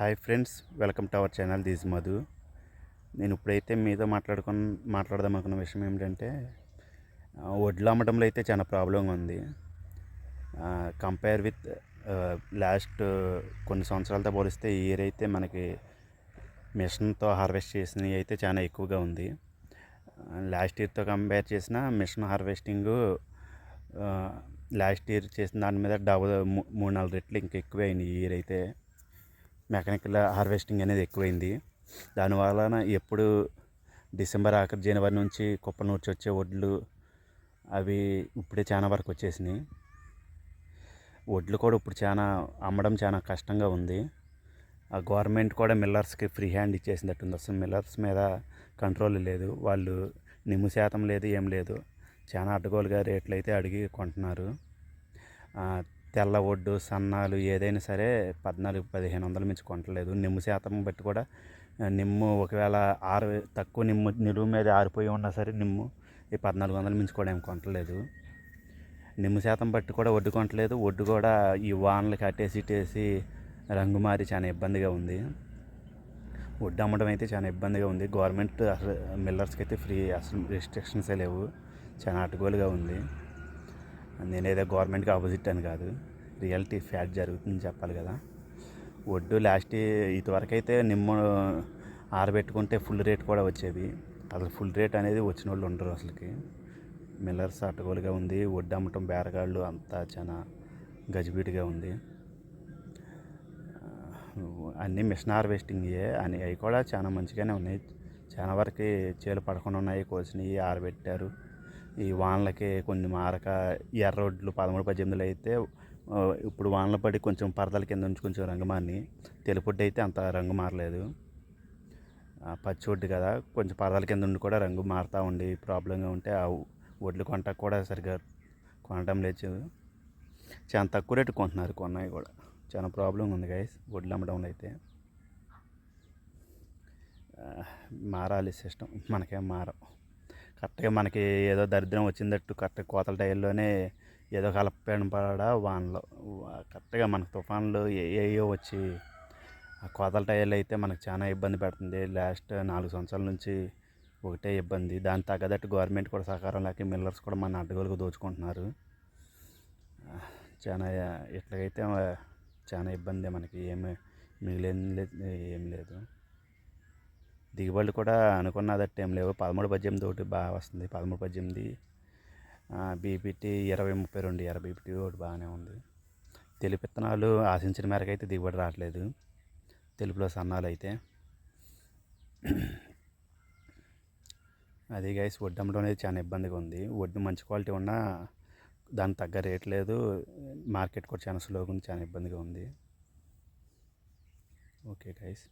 Hi friends welcome to our channel. This Madhu. నేను ఇప్పుడైతే మీతో మాట్లాడుకుని మాట్లాడదాం అనుకున్న విషయం ఏమిటంటే వడ్లు అమ్మడంలో అయితే చాలా ప్రాబ్లం ఉంది. కంపేర్ విత్ లాస్ట్ కొన్ని సంవత్సరాలతో పోలిస్తే ఈ ఇయర్ అయితే మనకి మిషన్తో హార్వెస్ట్ చేసినవి అయితే చాలా ఎక్కువగా ఉంది. లాస్ట్ ఇయర్తో కంపేర్ చేసిన మిషన్ హార్వెస్టింగ్ లాస్ట్ ఇయర్ చేసిన దాని మీద డబుల్ మూ- మూడు నాలుగు రెట్లు ఇంకా ఎక్కువ అయింది ఈ ఇయర్ అయితే. మెకానికల్ హార్వెస్టింగ్ అనేది ఎక్కువైంది. దానివలన ఎప్పుడు డిసెంబర్ ఆఖరి జనవరి నుంచి కుప్ప నూర్చి వచ్చే వడ్లు అవి ఇప్పుడే చాలా వరకు వచ్చేసినాయి. వడ్లు కూడా ఇప్పుడు చాలా అమ్మడం చాలా కష్టంగా ఉంది. ఆ గవర్నమెంట్ కూడా మిల్లర్స్కి ఫ్రీ హ్యాండ్ ఇచ్చేసినట్టుంది. అసలు మిల్లర్స్ మీద కంట్రోల్ లేదు. వాళ్ళు నిమ్ము శాతం లేదు ఏం లేదు. చాలా అడ్డగోలుగా రేట్లు అయితే అడిగి కొంటున్నారు. తెల్ల ఒడ్డు సన్నాలు ఏదైనా సరే పద్నాలుగు పదిహేను వందల మించి కొనట్లేదు నిమ్ము శాతం బట్టి కూడా నిమ్ము ఒకవేళ ఆరు తక్కువ నిమ్ము నిలువు మీద ఆరిపోయి ఉన్నా సరే నిమ్ము ఈ పద్నాలుగు వందలు మించి కూడా ఏం కొనట్లేదు నిమ్ము శాతం బట్టి కూడా ఒడ్డు కొనట్లేదు ఒడ్డు కూడా ఈ వానలు కట్టేసి ఇట్టేసి రంగు మారి చాలా ఇబ్బందిగా ఉంది. ఒడ్డు అమ్మడం అయితే చాలా ఇబ్బందిగా ఉంది. గవర్నమెంట్ అసలు మిల్లర్స్కి అయితే ఫ్రీ అసలు రిస్ట్రిక్షన్సే లేవు. చాలా అటుగోలుగా ఉంది. నేనేదో గవర్నమెంట్కి ఆపోజిట్ అని కాదు. రియాలిటీ ఫ్యాక్ట్ జరుగుతుందని చెప్పాలి కదా. వడ్డు లాస్ట్ ఇదివరకు అయితే నిమ్మ ఆరబెట్టుకుంటే ఫుల్ రేట్ కూడా వచ్చేది అసలు ఫుల్ రేట్ అనేది వచ్చిన వాళ్ళు ఉండరు అసలుకి. మిల్లర్స్ అటగోలుగా ఉంది వడ్డు అమ్మటం బేరగాళ్ళు అంతా చాలా గజిబిడిగా ఉంది. అన్నీ మిషన్ హార్వెస్టింగే అని అవి కూడా చాలా మంచిగానే ఉన్నాయి. చాలా వరకు చేలు పడకుండా ఉన్నాయి కోసినవి ఆరబెట్టారు. ఈ వానలకి కొన్ని మారక ఎర్ర రోడ్లు పదమూడు పద్దెనిమిదిలో అయితే ఇప్పుడు వానలు పడి కొంచెం పరదల కింద నుంచి కొంచెం రంగు మారినాయి తెలుపుడ్డు అయితే అంత రంగు మారలేదు. పచ్చి ఒడ్డు కదా కొంచెం పరదల కింద ఉండి కూడా రంగు మారుతూ ఉండి ప్రాబ్లంగా ఉంటే ఆ ఒడ్లు కొంట కూడా సరిగ్గా కొనడం లేదు. చాలా తక్కువ రేటు కొంటున్నారు కొన్నాయి కూడా. చాలా ప్రాబ్లం ఉంది గైస్ వడ్లు అమ్మడంలో అయితే. మారాలి సిస్టమ్ మనకేం మారం. కరెక్ట్గా మనకి ఏదో దరిద్రం వచ్చిందట్టు కరెక్ట్ కోతల టైంలోనే ఏదో కలపడం పడ వానలో. కరెక్ట్గా మనకు తుఫాన్లు ఏయో వచ్చి ఆ కోతల టైర్లు అయితే మనకు చాలా ఇబ్బంది పెడుతుంది. లాస్ట్ నాలుగు సంవత్సరాల నుంచి ఒకటే ఇబ్బంది. దాని తగ్గదట్టు గవర్నమెంట్ కూడా సహకారం లేక మిల్లర్స్ కూడా మన అడ్డగోలుగా దోచుకుంటున్నారు. చాలా ఇట్లాగైతే చాలా ఇబ్బంది మనకి. ఏమి మిగిలిన లేదు ఏం లేదు. దిగుబడులు కూడా అనుకున్న అనుకున్నదట్టు ఏం లేవు. పదమూడు పద్దెనిమిది ఒకటి బాగా వస్తుంది. పదమూడు పద్దెనిమిది బీపీటీ ఇరవై ముప్పై రెండు ఇరవై బీపీటీ ఒకటి బాగానే ఉంది. తెలుపు విత్తనాలు ఆశించిన మేరకు అయితే దిగుబడి రావట్లేదు. తెలుపులో సన్నాలు అయితే. అది గైస్ వడ్డు అమ్మడం అనేది చాలా ఇబ్బందిగా ఉంది. వడ్డు మంచి క్వాలిటీ ఉన్నా దానికి తగ్గ రేట్ లేదు. మార్కెట్ కూడా చాలా స్లోగా ఉంది చాలా ఇబ్బందిగా ఉంది. Okay guys